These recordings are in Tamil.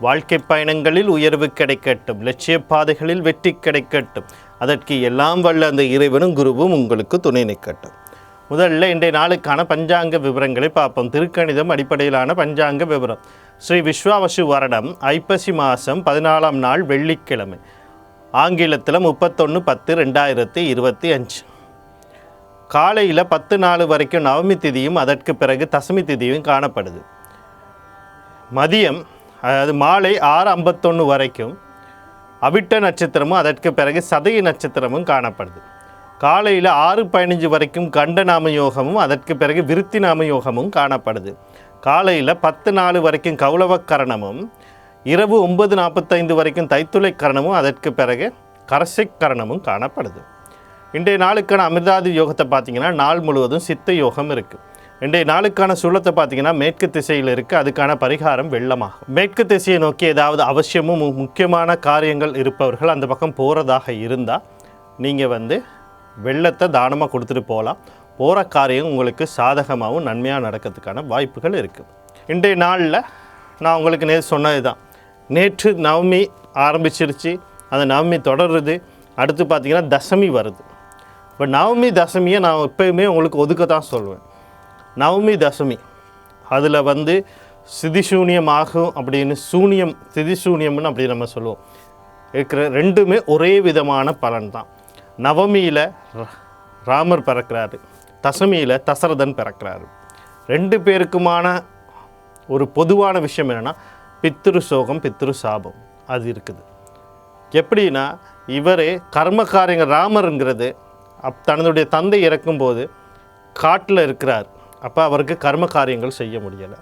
வாழ்க்கை பயணங்களில் உயர்வு கிடைக்கட்டும் லட்சிய பாதைகளில் வெற்றி கிடைக்கட்டும். அதற்கு எல்லாம் வல்ல அந்த இறைவனும் குருவும் உங்களுக்கு துணை நிற்கட்டும். முதல்ல இன்றைய நாளுக்கான பஞ்சாங்க விவரங்களை பார்ப்போம். திருக்கணிதம் அடிப்படையிலான பஞ்சாங்க விவரம். ஸ்ரீ விஸ்வாவசு வருடம் ஐப்பசி மாதம் பதினாலாம் நாள் வெள்ளிக்கிழமை. ஆங்கிலத்தில் முப்பத்தொன்று பத்து ரெண்டாயிரத்தி இருபத்தி அஞ்சு. காலையில் பத்து நாள் வரைக்கும் நவமி திதியும் அதற்கு பிறகு தசமி திதியும் காணப்படுது. மதியம் அதாவது மாலை ஆறு ஐம்பத்தொன்று வரைக்கும் அவிட்ட நட்சத்திரமும் அதற்கு பிறகு சதய நட்சத்திரமும் காணப்படுது. காலையில் ஆறு பதினஞ்சு வரைக்கும் கண்ட நாம யோகமும் அதற்கு பிறகு விருத்தி நாம யோகமும் காணப்படுது. காலையில் பத்து நாள் வரைக்கும் கௌளவ கரணமும் இரவு ஒன்பது நாற்பத்தைந்து வரைக்கும் தைத்துளை கரணமும் அதற்கு பிறகு கரசை கரணமும் காணப்படுது. இன்றைய நாளுக்கான அமிர்தாதி யோகத்தை பார்த்திங்கன்னா நாள் முழுவதும் சித்த யோகம் இருக்குது இன்றைய நாளுக்கான சூழத்தை பார்த்தீங்கன்னா மேற்கு திசையில் இருக்குது அதுக்கான பரிகாரம் வெள்ளமாகும் மேற்கு திசையை நோக்கி ஏதாவது அவசியமும் மு- முக்கியமான காரியங்கள் இருப்பவர்கள் அந்த பக்கம் போகிறதாக இருந்தால் நீங்கள் வந்து வெள்ளத்தை தானமாக கொடுத்துட்டு போகலாம் போகிற காரியம் உங்களுக்கு சாதகமாகவும் நன்மையாக நடக்கிறதுக்கான வாய்ப்புகள் இருக்குது இன்றைய நாளில் நான் உங்களுக்கு நேற்று சொன்னது தான் நேற்று நவமி ஆரம்பிச்சிருச்சு. அந்த நவமி தொடருது. அடுத்து பார்த்திங்கன்னா தசமி வருது. இப்போ நவமி தசமியை நான் எப்பயுமே உங்களுக்கு ஒதுக்க தான் சொல்லுவேன் நவமி தசமி. அதில் வந்து சிதிசூன்யம் ஆகும் அப்படின்னு சூனியம் சிதிசூன்யம்னு அப்படி நம்ம சொல்லுவோம். இருக்கிற ரெண்டுமே ஒரே விதமான பலன் தான் நவமியில் ராமர் பிறக்கிறாரு. தசமியில் தசரதன் பிறக்கிறாரு. ரெண்டு பேருக்குமான ஒரு பொதுவான விஷயம் என்னென்னா பித்ரு சோகம் பித்ரு சாபம் அது இருக்குது. எப்படின்னா இவர் கர்ம ராமருங்கிறது அப் தன்னுடைய தந்தை இறக்கும்போது காட்டில் இருக்கிறார். அப்போ அவருக்கு கர்ம காரியங்கள் செய்ய முடியலை.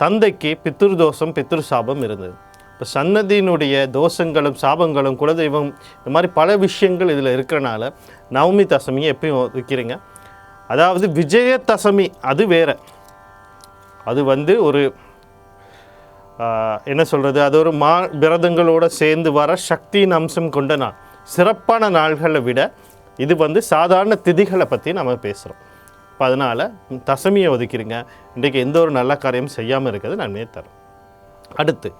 தந்தைக்கு பித்ரு தோஷம் பித்ரு சாபம் இருந்தது. இப்போ சன்னதியினுடைய தோஷங்களும் சாபங்களும் குலதெய்வம் இந்த மாதிரி பல விஷயங்கள் இதில் இருக்கிறனால நவமி தசமியை எப்பயும் வைக்கிறீங்க. அதாவது விஜய தசமி அது வேற. அது வந்து ஒரு என்ன சொல்கிறது அது ஒரு மா விரதங்களோடு சேர்ந்து வர சக்தியின் அம்சம் கொண்ட நாள். சிறப்பான நாள்களை விட இது வந்து சாதாரண திதிகளை பற்றி நம்ம பேசுகிறோம் இப்போ அதனால் தசமியை ஒதுக்கிறீங்க இன்றைக்கு எந்த ஒரு நல்ல காரியம் செய்யாமல் இருக்கிறது நன்மையை தரும் அடுத்து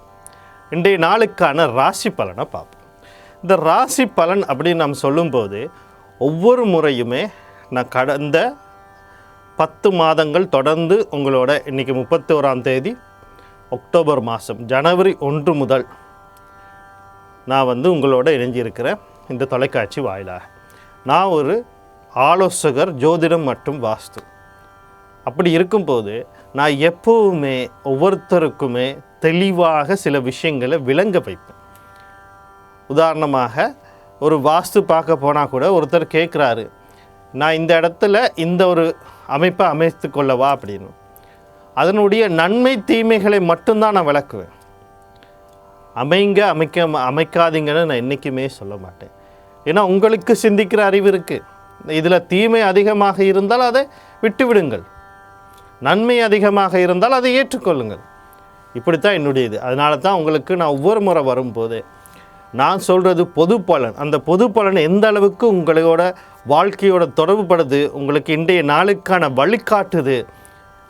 இன்றைய நாளுக்கான ராசி பலனை பார்ப்போம். இந்த ராசி பலன் அப்படின்னு நாம் சொல்லும்போது ஒவ்வொரு முறையுமே நான் கடந்த பத்து மாதங்கள் தொடர்ந்து உங்களோட இன்றைக்கி முப்பத்தி ஓராம் தேதி அக்டோபர் மாதம் ஜனவரி ஒன்று முதல் நான் வந்து உங்களோட இணைஞ்சிருக்கிறேன் இந்த தொலைக்காட்சி வாயிலாக. நான் ஒரு ஆலோசகர் ஜோதிடம் மற்றும் வாஸ்து. அப்படி இருக்கும்போது நான் எப்போவுமே ஒவ்வொருத்தருக்குமே தெளிவாக சில விஷயங்களை விளங்க வைப்பேன். உதாரணமாக ஒரு வாஸ்து பார்க்க போனால் கூட ஒருத்தர் கேட்குறாரு நான் இந்த இடத்துல இந்த ஒரு அமைப்பை அமைத்து கொள்ளவா? அப்படின்னு. அதனுடைய நன்மை தீமைகளை மட்டும்தான் நான் விளக்குவேன். அமைங்க அமைக்க அமைக்காதீங்கன்னு நான் என்றைக்குமே சொல்ல மாட்டேன். ஏன்னா உங்களுக்கு சிந்திக்கிற அறிவு இருக்குது இதில் தீமை அதிகமாக இருந்தால் அதை விட்டுவிடுங்கள். நன்மை அதிகமாக இருந்தால் அதை ஏற்றுக்கொள்ளுங்கள். இப்படித்தான் என்னுடைய இது அதனால தான் உங்களுக்கு நான் ஒவ்வொரு முறை வரும்போது நான் சொல்கிறது பொது பலன். அந்த பொது பலன் எந்த அளவுக்கு உங்களோட வாழ்க்கையோட தொடர்புபடுது உங்களுக்கு இன்றைய நாளுக்கான வழிகாட்டுது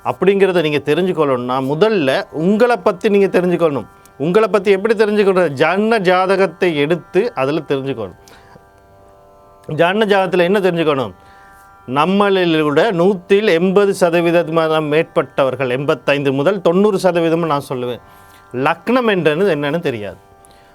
அப்படிங்கிறத நீங்கள் தெரிஞ்சுக்கொள்ளணும்னா முதல்ல உங்களை பற்றி நீங்கள் தெரிஞ்சுக்கொள்ளணும். உங்களை பற்றி எப்படி தெரிஞ்சுக்கணும் ஜன்ன ஜாதகத்தை எடுத்து அதில் தெரிஞ்சுக்கணும் ஜன்ன ஜாதகத்தில் என்ன தெரிஞ்சுக்கணும்? கூட நூற்றில் எண்பது சதவீதமாக மேற்பட்டவர்கள் எண்பத்தைந்து முதல் தொண்ணூறு சதவீதம் நான் சொல்லுவேன். லக்னம் என்றது என்னென்னு தெரியாது.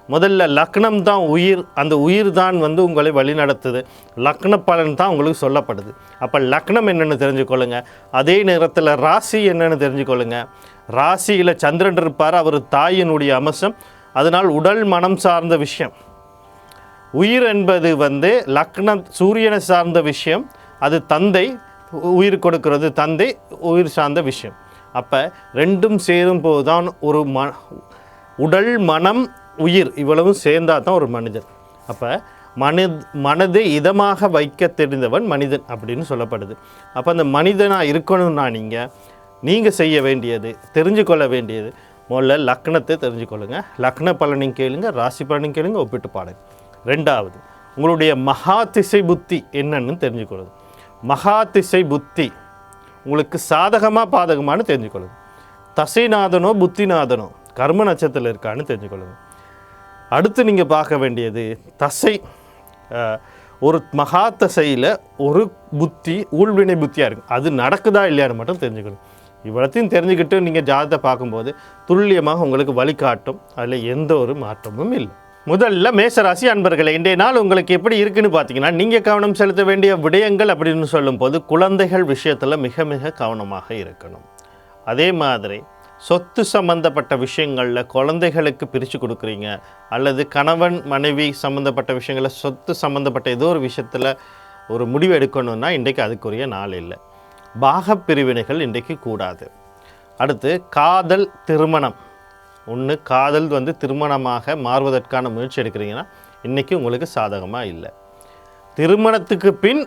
முதல்ல லக்னம் தான் உயிர் அந்த உயிர் தான் வந்து உங்களை வழிநடத்துது லக்ன பலன் தான் உங்களுக்கு சொல்லப்படுது. அப்போ லக்னம் என்னென்னு தெரிஞ்சுக்கொள்ளுங்க. அதே நேரத்தில் ராசி என்னென்னு தெரிஞ்சுக்கொள்ளுங்க. ராசியில் சந்திரன் இருப்பார் அவர் தாயினுடைய அம்சம். அதனால் உடல் மனம் சார்ந்த விஷயம். உயிர் என்பது வந்து லக்னம் சூரியனை சார்ந்த விஷயம் அது தந்தை உயிர் கொடுக்கிறது தந்தை உயிர் சார்ந்த விஷயம். அப்போ ரெண்டும் சேரும் போது தான் ஒரு ம உடல் மனம் உயிர் இவ்வளவும் சேர்ந்தா தான் ஒரு மனிதன். அப்போ மனது மனதை இதமாக வைக்க தெரிந்தவன் மனிதன் அப்படின்னு சொல்லப்படுது. அப்போ அந்த மனிதனாக இருக்கணும்னா நீங்கள் நீங்கள் செய்ய வேண்டியது தெரிஞ்சு கொள்ள வேண்டியது. முதல்ல லக்னத்தை தெரிஞ்சுக்கொள்ளுங்க. லக்ன பலனையும் கேளுங்க ராசி பலனையும் கேளுங்க ஒப்பிட்டு பாடுங்க ரெண்டாவது உங்களுடைய மகா திசை புத்தி என்னன்னு தெரிஞ்சுக்கொள்ளுது. மகா திசை புத்தி உங்களுக்கு சாதகமாக பாதகமானு தெரிஞ்சுக்கொள்ளுது. தசைநாதனோ புத்திநாதனோ கர்ம நட்சத்திரத்தில் இருக்கான்னு தெரிஞ்சுக்கொள்ளுங்க அடுத்து நீங்கள் பார்க்க வேண்டியது தசை ஒரு மகா தசையில் ஒரு புத்தி ஊழ்வினை புத்தியாக இருக்கும் அது நடக்குதா இல்லையான்னு மட்டும் தெரிஞ்சுக்கணும் இவ்வளத்தையும் தெரிஞ்சுக்கிட்டு நீங்கள் ஜாதகத்தை பார்க்கும்போது துல்லியமாக உங்களுக்கு வழிகாட்டும். அதில் எந்த ஒரு மாற்றமும் இல்லை. முதல்ல மேசராசி அன்பர்களே இன்றைய நாள் உங்களுக்கு எப்படி இருக்குன்னு பார்த்தீங்கன்னா நீங்கள் கவனம் செலுத்த வேண்டிய விடயங்கள் அப்படின்னு சொல்லும்போது குழந்தைகள் விஷயத்தில் மிக மிக கவனமாக இருக்கணும். அதே மாதிரி சொத்து சம்பந்தப்பட்ட விஷயங்களில் குழந்தைகளுக்கு பிரித்து கொடுக்குறீங்க அல்லது கணவன் மனைவி சம்மந்தப்பட்ட விஷயங்களில் சொத்து சம்மந்தப்பட்ட ஏதோ ஒரு விஷயத்தில் ஒரு முடிவு எடுக்கணும்னா இன்றைக்கு அதுக்குரிய நாள் இல்லை. பாகப்பிரிவினைகள் இன்றைக்கு கூடாது. அடுத்து காதல் திருமணம். ஒன்று காதல் வந்து திருமணமாக மாறுவதற்கான முயற்சி எடுக்கிறீங்கன்னா இன்றைக்கி உங்களுக்கு சாதகமாக இல்லை. திருமணத்துக்கு பின்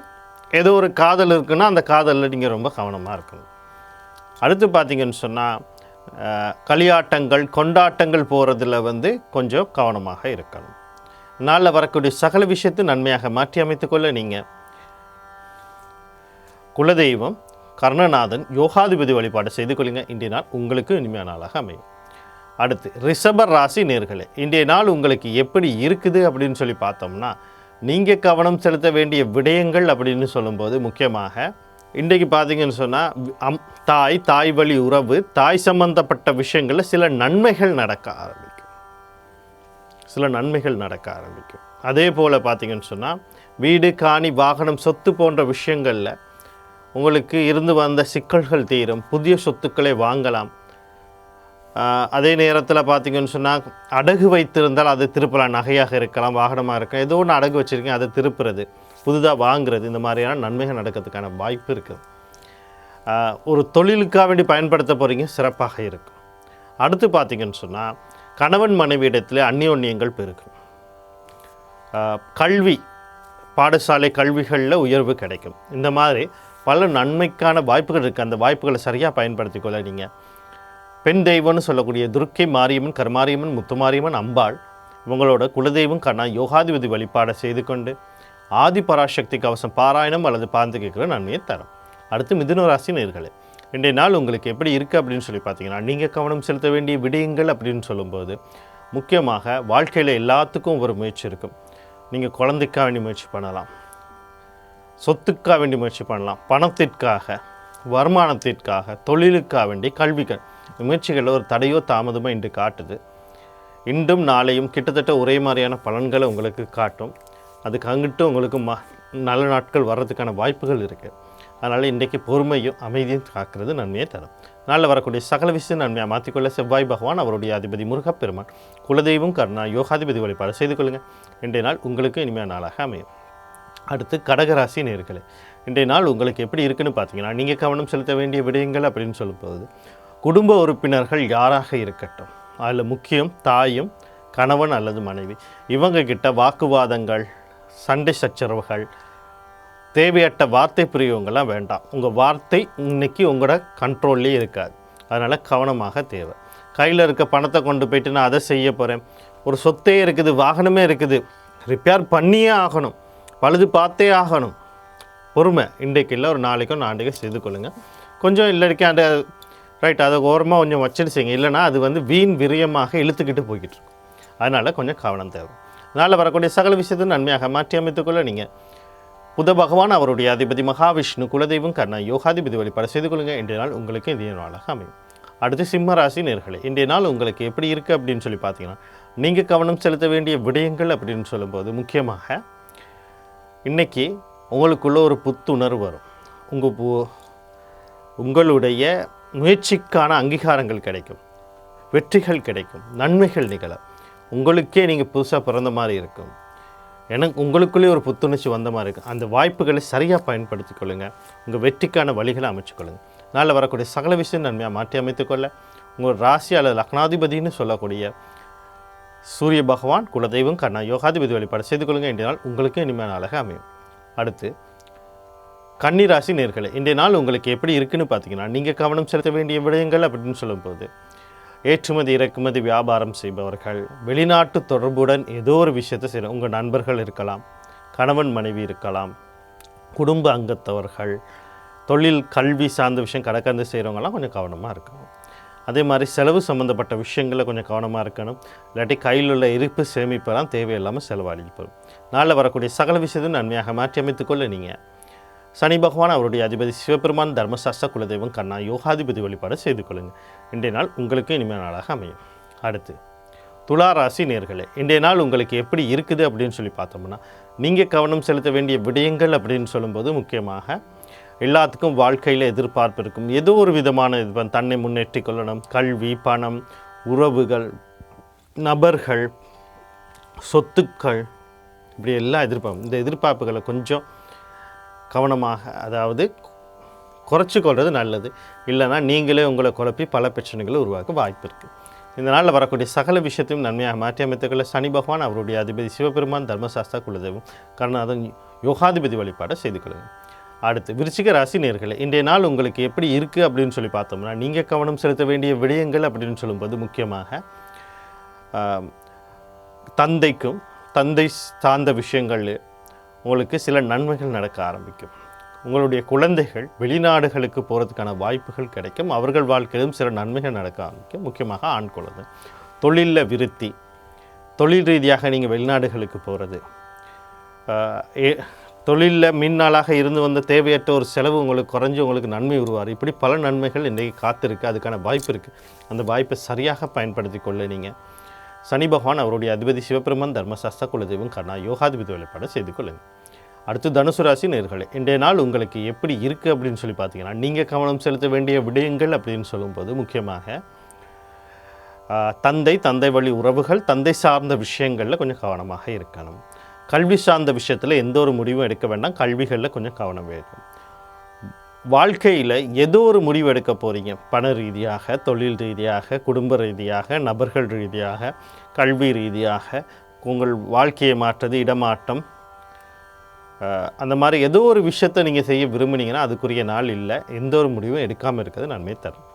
ஏதோ ஒரு காதல் இருக்குன்னா அந்த காதலில் நீங்கள் ரொம்ப கவனமாக இருக்கணும். அடுத்து பார்த்தீங்கன்னு சொன்னால் களியாட்டங்கள் கொண்டாட்டங்கள் போகிறதுல வந்து கொஞ்சம் கவனமாக இருக்கணும். நாளில் வரக்கூடிய சகல விஷயத்தை நன்மையாக மாற்றி அமைத்துக்கொள்ள நீங்கள் குலதெய்வம் கர்ணநாதன் யோகாதிபதி வழிபாடு செய்து கொள்ளுங்க. இன்றைய நாள் உங்களுக்கு இனிமையான நாளாக அமையும். அடுத்து ரிஷபர் ராசி நேர்களே இன்றைய நாள் உங்களுக்கு எப்படி இருக்குது அப்படின்னு சொல்லி பார்த்தோம்னா நீங்கள் கவனம் செலுத்த வேண்டிய விடயங்கள் அப்படின்னு சொல்லும்போது முக்கியமாக இன்றைக்கு பார்த்தீங்கன்னு சொன்னால் அம் தாய் தாய் வழி உறவு தாய் சம்பந்தப்பட்ட விஷயங்களில் சில நன்மைகள் நடக்க ஆரம்பிக்கும். சில நன்மைகள் நடக்க ஆரம்பிக்கும். அதே போல் பார்த்தீங்கன்னு சொன்னால் வீடு காணி வாகனம் சொத்து போன்ற விஷயங்களில் உங்களுக்கு இருந்து வந்த சிக்கல்கள் தீரும் புதிய சொத்துக்களை வாங்கலாம் அதே நேரத்தில் பார்த்தீங்கன்னு சொன்னால் அடகு வைத்திருந்தால் அது திருப்பலாம் நகையாக இருக்கலாம் வாகனமாக இருக்கலாம். ஏதோ ஒன்று அடகு வச்சுருக்கீங்க அதை திருப்புறது புதுதாக வாங்குறது இந்த மாதிரியான நன்மைகள் நடக்கிறதுக்கான வாய்ப்பு இருக்குது. ஒரு தொழிலுக்காக வேண்டி பயன்படுத்த போகிறீங்க சிறப்பாக இருக்கும். அடுத்து பார்த்தீங்கன்னு சொன்னால் கணவன் மனைவியிடத்தில் இடத்துல பெருகும். பெருக்கும் கல்வி பாடசாலை கல்விகளில் உயர்வு கிடைக்கும். இந்த மாதிரி பல நன்மைக்கான வாய்ப்புகள் இருக்குது அந்த வாய்ப்புகளை சரியாக பயன்படுத்திக்கொள்ள நீங்கள் பெண் தெய்வம்னு சொல்லக்கூடிய துர்க்கை மாரியம்மன் கருமாரியம்மன் முத்துமாரியம்மன் அம்பாள் இவங்களோட குலதெய்வம் கண்ணா யோகாதிபதி வழிபாடை செய்து கொண்டு ஆதி பராசக்தி கவசம் பாராயணம் அல்லது பாந்து கேட்குற நன்மையை தரும். அடுத்து மிதுன ராசி நேர்களே இன்றைய நாள் உங்களுக்கு எப்படி இருக்குது அப்படின்னு சொல்லி பார்த்தீங்கன்னா நீங்கள் கவனம் செலுத்த வேண்டிய விடயங்கள் அப்படின்னு சொல்லும்போது முக்கியமாக வாழ்க்கையில் எல்லாத்துக்கும் ஒரு முயற்சி இருக்கும். நீங்கள் குழந்தைக்காக வேண்டி முயற்சி பண்ணலாம். சொத்துக்காக வேண்டி முயற்சி பண்ணலாம். பணத்திற்காக வருமானத்திற்காக தொழிலுக்காக வேண்டி கல்விகள். முயற்சிகளில் ஒரு தடையோ தாமதமோ இன்று காட்டுது. இன்றும் நாளையும் கிட்டத்தட்ட ஒரே மாதிரியான பலன்களை உங்களுக்கு காட்டும். அதுக்கு அங்கிட்டு உங்களுக்கு ம நல்ல நாட்கள் வர்றதுக்கான வாய்ப்புகள் இருக்குது அதனால் இன்றைக்கு பொறுமையும் அமைதியும் காக்கிறது நன்மையை தரும். நாளில் வரக்கூடிய சகல விஷயம் நன்மையாக மாற்றிக்கொள்ள செவ்வாய் பகவான் அவருடைய அதிபதி முருகப்பெருமான் குலதெய்வம் கருணா யோகாதிபதி வழிபாடு செய்து கொள்ளுங்கள் இன்றைய நாள் உங்களுக்கு இனிமையான நாளாக அமையும். அடுத்து கடகராசி நேர்களை இன்றைய நாள் உங்களுக்கு எப்படி இருக்குன்னு பார்த்தீங்கன்னா நீங்கள் கவனம் செலுத்த வேண்டிய விடயங்கள் அப்படின்னு சொல்லும்போது குடும்ப உறுப்பினர்கள் யாராக இருக்கட்டும். அதில் முக்கியம் தாயும் கணவன் அல்லது மனைவி. இவங்க கிட்ட வாக்குவாதங்கள் சண்டை சச்சரவுகள் தேவையற்ற வார்த்தை பிரிவுங்கள்லாம் வேண்டாம். உங்கள் வார்த்தை இன்னைக்கு உங்களோட கண்ட்ரோல்லே இருக்காது. அதனால் கவனமாக தேவை. கையில் இருக்க பணத்தை கொண்டு போயிட்டு நான் அதை செய்ய போகிறேன் ஒரு சொத்தே இருக்குது வாகனமே இருக்குது. ரிப்பேர் பண்ணியே ஆகணும். பழுது பார்த்தே ஆகணும். பொறுமை. இன்றைக்கு இல்லை ஒரு நாளைக்கும் நாளைக்கோ செய்து கொள்ளுங்கள் கொஞ்சம் இல்லைக்கே அந்த ரைட் அதை ஓரமாக கொஞ்சம் வச்சிருச்சிங்க. செய்யுங்க இல்லைன்னா அது வந்து வீண் விரியமாக இழுத்துக்கிட்டு போய்கிட்டு இருக்கும். அதனால் கொஞ்சம் கவனம் தேவை. அதனால் வரக்கூடிய சகல விஷயத்தை நன்மையாக மாற்றி அமைத்துக்கொள்ள நீங்கள் புத பகவான் அவருடைய அதிபதி மகாவிஷ்ணு குலதெய்வம் கர்ணா யோகாதிபதி வழிபாடு செய்து கொள்ளுங்கள் இன்றைய நாள் உங்களுக்கு இந்திய நாளாக அமையும். அடுத்து சிம்ம ராசி இன்றைய நாள் உங்களுக்கு எப்படி இருக்குது அப்படின்னு சொல்லி பார்த்தீங்கன்னா நீங்கள் கவனம் செலுத்த வேண்டிய விடயங்கள் அப்படின்னு சொல்லும்போது முக்கியமாக இன்னைக்கு உங்களுக்குள்ள ஒரு புத்துணர்வு வரும். உங்கள் பு உங்களுடைய முயற்சிக்கான அங்கீகாரங்கள் கிடைக்கும். வெற்றிகள் கிடைக்கும். நன்மைகள் நிகழும். உங்களுக்கே நீங்கள் புதுசாக பிறந்த மாதிரி இருக்கும். எனக்கு உங்களுக்குள்ளே ஒரு புத்துணர்ச்சி வந்த மாதிரி இருக்கும். அந்த வாய்ப்புகளை சரியாக பயன்படுத்திக்கொள்ளுங்கள் உங்கள் வெற்றிக்கான வழிகளை அமைச்சுக்கொள்ளுங்கள் நாளில் வரக்கூடிய சகல விஷயம் நன்மையாக மாற்றி அமைத்துக்கொள்ள உங்கள் ராசி அல்லது லக்னாதிபதினு சொல்லக்கூடிய சூரிய பகவான் குலதெய்வம் கண்ணா யோகாதிபதி வழிபாடு செய்து கொள்ளுங்கள் என்றால் உங்களுக்கு இனிமையான அழகாக அமையும். அடுத்து கன்னிராசி நேர்களை இன்றைய நாள் உங்களுக்கு எப்படி இருக்குன்னு பார்த்தீங்கன்னா நீங்கள் கவனம் செலுத்த வேண்டிய விடயங்கள் அப்படின்னு சொல்லும்போது ஏற்றுமதி இறக்குமதி வியாபாரம் செய்பவர்கள் வெளிநாட்டு தொடர்புடன் ஏதோ ஒரு விஷயத்தை செய்யணும் உங்கள் நண்பர்கள் இருக்கலாம் கணவன் மனைவி இருக்கலாம் குடும்ப அங்கத்தவர்கள் தொழில் கல்வி சார்ந்த விஷயம் கடக்கந்து செய்கிறவங்கலாம் கொஞ்சம் கவனமாக இருக்கணும். அதே மாதிரி செலவு சம்மந்தப்பட்ட விஷயங்களில் கொஞ்சம் கவனமாக இருக்கணும். இல்லாட்டி கையில் உள்ள இருப்பு சேமிப்பெல்லாம் தேவையில்லாமல் செலவழிப்படும் நாளில் வரக்கூடிய சகல விஷயத்தையும் நன்மையாக மாற்றி அமைத்துக்கொள்ள நீங்கள் சனி பகவான் அவருடைய அதிபதி சிவபெருமான் தர்மசாஸ்திர குலதெய்வம் கண்ணா யோகாதிபதி வழிபாடு செய்து கொள்ளுங்கள் இன்றைய நாள் உங்களுக்கு இனிமையான நாளாக அமையும். அடுத்து துலா ராசி நேர்களே இன்றைய நாள் உங்களுக்கு எப்படி இருக்குது அப்படின்னு சொல்லி பார்த்தோம்னா நீங்கள் கவனம் செலுத்த வேண்டிய விடயங்கள் அப்படின்னு சொல்லும்போது முக்கியமாக எல்லாத்துக்கும் வாழ்க்கையில் எதிர்பார்ப்பு இருக்கும். ஏதோ ஒரு விதமான இது தன்னை முன்னேற்றி கொள்ளணும். கல்வி பணம் உறவுகள் நபர்கள் சொத்துக்கள் இப்படி எல்லாம் எதிர்பார்ப்பு. இந்த எதிர்பார்ப்புகளை கொஞ்சம் கவனமாக அதாவது குறைச்சிக்கொள்வது நல்லது. இல்லைன்னா நீங்களே உங்களை குழப்பி பல பிரச்சனைகளை உருவாக்க வாய்ப்பு இருக்குது இந்த நாளில் வரக்கூடிய சகல விஷயத்தையும் நன்மையாக மாற்றி அமைத்துக்கொள்ள சனி பகவான் அவருடைய அதிபதி சிவபெருமான் தர்மசாஸ்தா குலதெய்வம் கருணாதன் யோகாதிபதி வழிபாடை செய்து கொள்ளுங்கள் அடுத்து விருச்சிக ராசி நேர்களை இன்றைய நாள் உங்களுக்கு எப்படி இருக்குது அப்படின்னு சொல்லி பார்த்தோம்னா நீங்கள் கவனம் செலுத்த வேண்டிய விடயங்கள் அப்படின்னு சொல்லும்போது முக்கியமாக தந்தைக்கும் தந்தை சார்ந்த விஷயங்கள் உங்களுக்கு சில நன்மைகள் நடக்க ஆரம்பிக்கும். உங்களுடைய குழந்தைகள் வெளிநாடுகளுக்கு போகிறதுக்கான வாய்ப்புகள் கிடைக்கும். அவர்கள் வாழ்க்கையிலும் சில நன்மைகள் நடக்க ஆரம்பிக்கும். முக்கியமாக ஆண் குழந்தை. தொழிலில் விருத்தி. தொழில் ரீதியாக நீங்கள் வெளிநாடுகளுக்கு போகிறது தொழிலில் மின்னாளாக இருந்து வந்த தேவையற்ற ஒரு செலவு உங்களுக்கு குறைஞ்சி உங்களுக்கு நன்மை உருவார் இப்படி பல நன்மைகள் இன்றைக்கு காத்திருக்கு. அதுக்கான வாய்ப்பு இருக்குது அந்த வாய்ப்பை சரியாக பயன்படுத்தி கொள்ள நீங்கள் சனி பகவான் அவருடைய அதிபதி சிவபெருமன் தர்மசாஸ்திர குலதெய்வம் கர்ணா யோகாதிபதி வழிபாடு செய்து கொள்ளுங்கள். அடுத்து தனுசு ராசி நேர்களை இன்றைய நாள் உங்களுக்கு எப்படி இருக்குது அப்படின்னு சொல்லி பார்த்தீங்கன்னா நீங்கள் கவனம் செலுத்த வேண்டிய விடயங்கள் அப்படின்னு சொல்லும்போது முக்கியமாக ஆஹ், தந்தை தந்தை வழி உறவுகள் தந்தை சார்ந்த விஷயங்களில் கொஞ்சம் கவனமாக இருக்கணும். கல்வி சார்ந்த விஷயத்தில் எந்த ஒரு முடிவும் எடுக்க வேண்டாம் கல்விகளில் கொஞ்சம் கவனம் வேணும். வாழ்க்கையில் ஏதோ ஒரு முடிவு எடுக்க போகிறீங்க பண ரீதியாக தொழில் ரீதியாக குடும்ப ரீதியாக நபர்கள் ரீதியாக கல்வி ரீதியாக உங்கள் வாழ்க்கையை மாற்றது இடமாற்றம். அந்த மாதிரி ஏதோ ஒரு விஷயத்தை நீங்கள் செய்ய விரும்புனீங்கன்னா அதுக்குரிய நாள் இல்லை. எந்த ஒரு முடிவும் எடுக்காமல் இருக்கிறது நன்மை தரும்.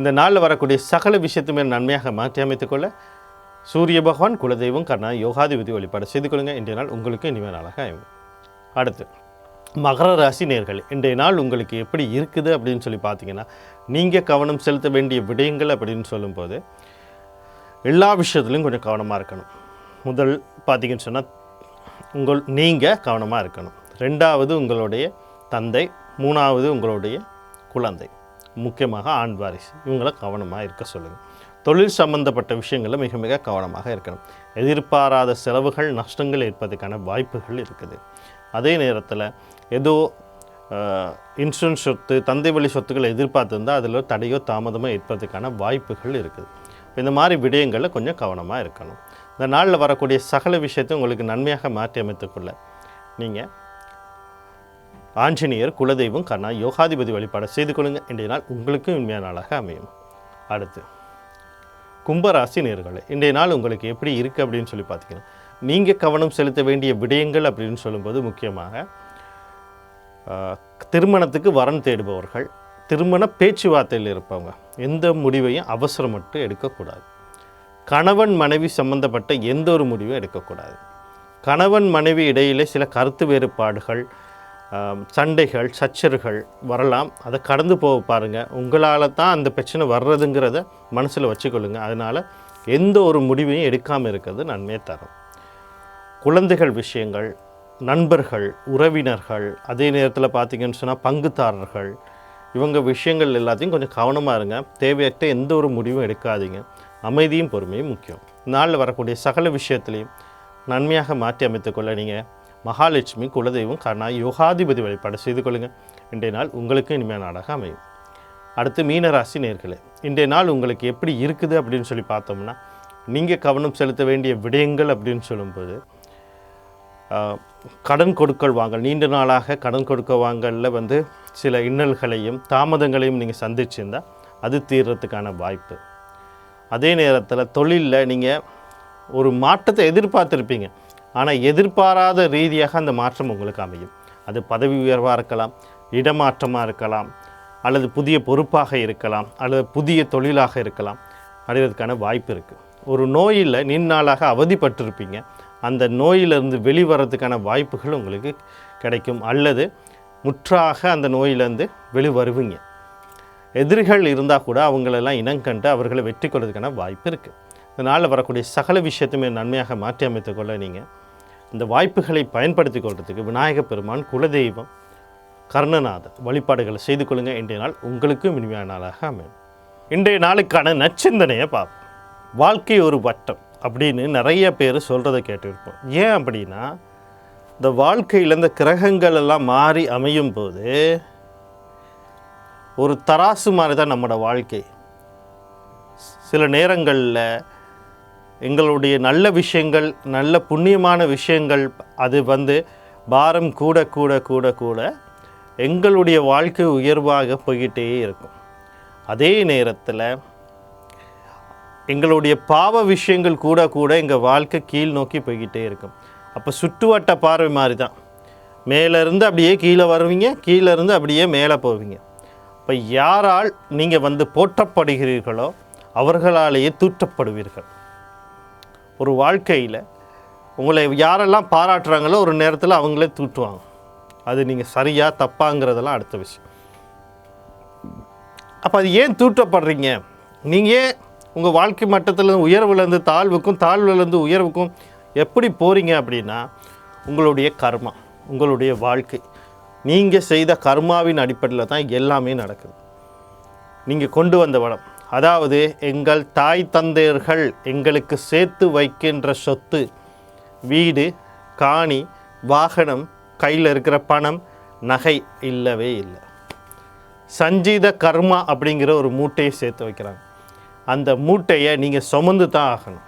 இந்த நாளில் வரக்கூடிய சகல விஷயத்துமே நன்மையாக மாற்றி அமைத்துக்கொள்ள சூரிய பகவான் குலதெய்வம் கர்ணா யோகாதிபதி வழிபாடு செய்து கொள்ளுங்கள் இன்றைய நாள் உங்களுக்கு இனிமே நாளாக அடுத்து மகர ராசி நேர்கள் இன்றைய நாள் உங்களுக்கு எப்படி இருக்குது அப்படின்னு சொல்லி பார்த்தீங்கன்னா நீங்கள் கவனம் செலுத்த வேண்டிய விடயங்கள் அப்படின்னு சொல்லும்போது எல்லா விஷயத்துலையும் கொஞ்சம் கவனமாக இருக்கணும். முதல் பார்த்தீங்கன்னு சொன்னால் உங்கள் நீங்கள் கவனமாக இருக்கணும். ரெண்டாவது உங்களுடைய தந்தை மூணாவது உங்களுடைய குழந்தை முக்கியமாக ஆண் வாரிசு இவங்கள கவனமாக இருக்க சொல்லுங்கள் தொழில் சம்பந்தப்பட்ட விஷயங்களில் மிக மிக கவனமாக இருக்கணும். எதிர்பாராத செலவுகள் நஷ்டங்கள் ஏற்பதற்கான வாய்ப்புகள் இருக்குது. அதே நேரத்தில் ஏதோ இன்சூரன்ஸ் சொத்து தந்தை வழி சொத்துக்களை எதிர்பார்த்துருந்தால் அதில் தடையோ தாமதமோ ஏற்பதற்கான வாய்ப்புகள் இருக்குது. இந்த மாதிரி விடயங்களில் கொஞ்சம் கவனமாக இருக்கணும். இந்த நாளில் வரக்கூடிய சகல விஷயத்தை உங்களுக்கு நன்மையாக மாற்றி அமைத்துக்கொள்ள நீங்கள் ஆஞ்சநேயர் குலதெய்வம் கண்ணா யோகாதிபதி வழிபாடு செய்து கொள்ளுங்க. இன்றைய நாள் உங்களுக்கு உண்மையான நாளாக அமையும். அடுத்து கும்பராசி நேர்களை இன்றைய நாள் உங்களுக்கு எப்படி இருக்குது அப்படின்னு சொல்லி பார்த்தீங்கன்னா நீங்கள் கவனம் செலுத்த வேண்டிய விடயங்கள் அப்படின்னு சொல்லும்போது முக்கியமாக திருமணத்துக்கு வரன் தேடுபவர்கள் திருமண பேச்சுவார்த்தையில் இருப்பவங்க எந்த முடிவையும் அவசரமட்டு எடுக்கக்கூடாது. கணவன் மனைவி சம்பந்தப்பட்ட எந்த ஒரு முடிவும் எடுக்கக்கூடாது. கணவன் மனைவி இடையிலே சில கருத்து வேறுபாடுகள் சண்டைகள் சச்சர்கள் வரலாம். அதை கடந்து போக பாருங்கள் உங்களால் தான் அந்த பிரச்சனை வர்றதுங்கிறத மனசில் வச்சுக்கொள்ளுங்க. அதனால் எந்த ஒரு முடிவையும் எடுக்காமல் இருக்கிறது நன்மையை தரும். குழந்தைகள் விஷயங்கள் நண்பர்கள் உறவினர்கள் அதே நேரத்தில் பார்த்தீங்கன்னு சொன்னால் பங்குதாரர்கள் இவங்க விஷயங்கள் எல்லாத்தையும் கொஞ்சம் கவனமாக இருங்க. தேவையற்ற எந்த ஒரு முடிவும் எடுக்காதீங்க. அமைதியும் பொறுமையும் முக்கியம். நாளில் வரக்கூடிய சகல விஷயத்துலையும் நன்மையாக மாற்றி அமைத்துக்கொள்ள நீங்கள் மகாலட்சுமி குலதெய்வம் கர்ணா யோகாதிபதி வழிபாடு செய்து கொள்ளுங்கள் இன்றைய நாள் உங்களுக்கு இனிமையான நாடாக அமையும். அடுத்து மீனராசி நேர்களே இன்றைய நாள் உங்களுக்கு எப்படி இருக்குது அப்படின்னு சொல்லி பார்த்தோம்னா நீங்கள் கவனம் செலுத்த வேண்டிய விடயங்கள் அப்படின்னு சொல்லும்போது கடன் கொடுக்கல் வாங்கல் நீண்ட நாளாக கடன் கொடுக்க வாங்கலில் வந்து சில இன்னல்களையும் தாமதங்களையும் நீங்கள் சந்திச்சிருந்தால் அது தீர்றதுக்கான வாய்ப்பு. அதே நேரத்தில் தொழிலில் நீங்கள் ஒரு மாற்றத்தை எதிர்பார்த்துருப்பீங்க. ஆனால் எதிர்பாராத ரீதியாக அந்த மாற்றம் உங்களுக்கு அமையும். அது பதவி உயர்வாக இருக்கலாம் இடமாற்றமாக இருக்கலாம் அல்லது புதிய பொறுப்பாக இருக்கலாம் அல்லது புதிய தொழிலாக இருக்கலாம். அடைவதற்கான வாய்ப்பு இருக்குது ஒரு நோயில் நீண்ட அவதிப்பட்டிருப்பீங்க. அந்த நோயிலிருந்து வெளிவரதுக்கான வாய்ப்புகள் உங்களுக்கு கிடைக்கும். அல்லது முற்றாக அந்த நோயிலேருந்து வெளிவருவீங்க. எதிரிகள் இருந்தால் கூட அவங்களெல்லாம் இனங்கண்டு அவர்களை வெற்றி கொள்வதுக்கான வாய்ப்பு இருக்குது இதனால் வரக்கூடிய சகல விஷயத்தையுமே நன்மையாக மாற்றி அமைத்துக்கொள்ள நீங்கள் இந்த வாய்ப்புகளை பயன்படுத்தி கொள்றதுக்கு விநாயக பெருமான் குலதெய்வம் கர்ணநாதர் வழிபாடுகளை செய்து கொள்ளுங்கள் இன்றைய நாள் உங்களுக்கும் இனிமையான நாளாக அமையும். இன்றைய நாளுக்கான நச்சிந்தனையை பார்ப்போம். வாழ்க்கை ஒரு வட்டம். அப்படின்னு நிறைய பேர் சொல்கிறத கேட்டிருப்போம். ஏன் அப்படின்னா இந்த வாழ்க்கையில் இந்த கிரகங்கள் எல்லாம் மாறி அமையும் போது ஒரு தராசு மாதிரி தான் நம்மளோட வாழ்க்கை. சில நேரங்களில் எங்களுடைய நல்ல விஷயங்கள் நல்ல புண்ணியமான விஷயங்கள் அது வந்து பாரம் கூட கூட கூட கூட எங்களுடைய வாழ்க்கை உயர்வாக போய்கிட்டே இருக்கும். அதே நேரத்தில் எங்களுடைய பாவ விஷயங்கள் கூட கூட எங்கள் வாழ்க்கை கீழ் நோக்கி போய்கிட்டே இருக்கும். அப்போ சுற்றுவட்ட பார்வை மாதிரி தான் மேலேருந்து அப்படியே கீழே வருவீங்க கீழேருந்து அப்படியே மேலே போவீங்க. இப்போ யாரால் நீங்கள் வந்து போற்றப்படுகிறீர்களோ அவர்களாலேயே தூற்றப்படுவீர்கள். ஒரு வாழ்க்கையில் உங்களை யாரெல்லாம் பாராட்டுறாங்களோ ஒரு நேரத்தில் அவங்களே தூட்டுவாங்க அது நீங்கள் சரியாக தப்பாங்கிறதெல்லாம் அடுத்த விஷயம். அப்போ அது ஏன் தூற்றப்படுறீங்க? நீங்கள் ஏன் உங்கள் வாழ்க்கை மட்டத்தில் உயர்வுலேருந்து தாழ்வுக்கும் தாழ்வுலேருந்து உயர்வுக்கும் எப்படி போகிறீங்க அப்படின்னா உங்களுடைய கர்மா உங்களுடைய வாழ்க்கை. நீங்கள் செய்த கர்மாவின் அடிப்படையில் தான் எல்லாமே நடக்குது. நீங்கள் கொண்டு வந்த வளம். அதாவது எங்கள் தாய் தந்தையர்கள் எங்களுக்கு சேர்த்து வைக்கின்ற சொத்து வீடு காணி வாகனம் கையில் இருக்கிற பணம் நகை இல்லவே இல்லை. சஞ்சீத கர்மா அப்படிங்கிற ஒரு மூட்டையை சேர்த்து வைக்கிறாங்க. அந்த மூட்டையை நீங்கள் சுமந்து தான் ஆகணும்.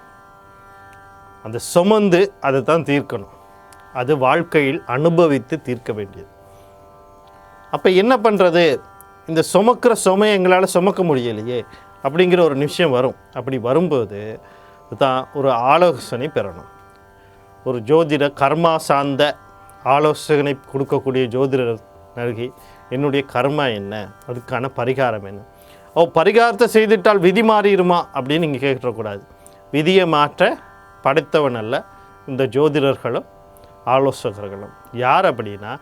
அந்த சுமந்து அதை தான் தீர்க்கணும். அது வாழ்க்கையில் அனுபவித்து தீர்க்க வேண்டியது. அப்போ என்ன பண்ணுறது இந்த சுமக்கிற சுமையை எங்களால் சுமக்க முடியலையே அப்படிங்கிற ஒரு நிமிஷம் வரும். அப்படி வரும்போது தான் ஒரு ஆலோசனை பெறணும். ஒரு ஜோதிட கர்மா சார்ந்த ஆலோசனை கொடுக்கக்கூடிய ஜோதிடர் நல்கி என்னுடைய கர்மா என்ன? அதுக்கான பரிகாரம் என்ன? ஓ பரிகாரத்தை செய்துவிட்டால் விதி மாறிடுமா அப்படின்னு நீங்கள் கேட்கக்கூடாது. விதியை மாற்ற படைத்தவன் அல்ல இந்த ஜோதிடர்களும் ஆலோசகர்களும். யார் அப்படின்னா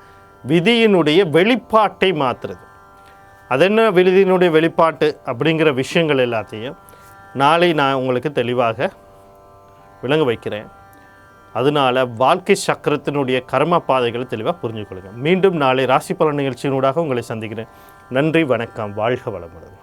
விதியினுடைய வெளிப்பாட்டை மாற்றுறது. அது என்ன விதியினுடைய வெளிப்பாட்டு அப்படிங்கிற விஷயங்கள் எல்லாத்தையும் நாளை நான் உங்களுக்கு தெளிவாக விளங்க வைக்கிறேன். அதனால வாழ்க்கை சக்கரத்தினுடைய கர்ம பாதைகளை தெளிவாக புரிஞ்சுக்கொள்ளுங்க. மீண்டும் நாளை ராசி பலன் நிகழ்ச்சியினூடாக உங்களை சந்திக்கிறேன். நன்றி வணக்கம் வாழ்க வளமுடன்.